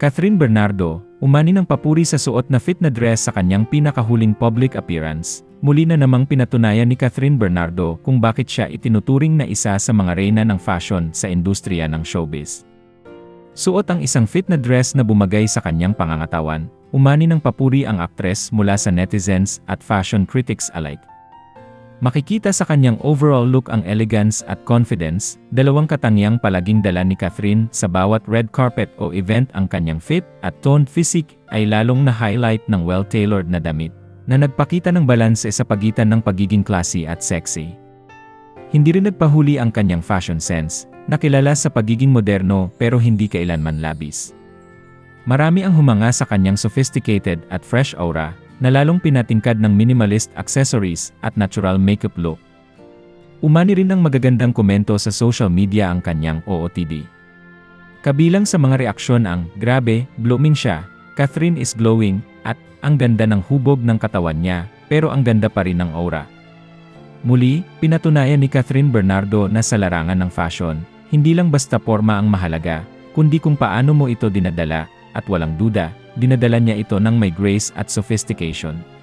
Catherine Bernardo, umani ng papuri sa suot na fit na dress sa kanyang pinakahuling public appearance. Muli na namang pinatunayan ni Catherine Bernardo kung bakit siya itinuturing na isa sa mga reyna ng fashion sa industriya ng showbiz. Suot ang isang fit na dress na bumagay sa kanyang pangangatawan, umani ng papuri ang aktres mula sa netizens at fashion critics alike. Makikita sa kanyang overall look ang elegance at confidence, dalawang katangiang palaging dala ni Catherine sa bawat red carpet o event ang kanyang fit at toned physique ay lalong na-highlight ng well-tailored na damit, na nagpakita ng balanse sa pagitan ng pagiging classy at sexy. Hindi rin nagpahuli ang kanyang fashion sense, nakilala sa pagiging moderno pero hindi kailanman labis. Marami ang humanga sa kanyang sophisticated at fresh aura, na lalong pinatingkad ng minimalist accessories at natural makeup look. Umani rin ng magagandang komento sa social media ang kanyang OOTD. Kabilang sa mga reaksyon ang, grabe, blooming siya, Catherine is glowing, at ang ganda ng hubog ng katawan niya, pero ang ganda pa rin ng aura. Muli, pinatunayan ni Catherine Bernardo na sa larangan ng fashion, hindi lang basta forma ang mahalaga, kundi kung paano mo ito dinadala, at walang duda, dinadala niya ito ng may grace at sophistication.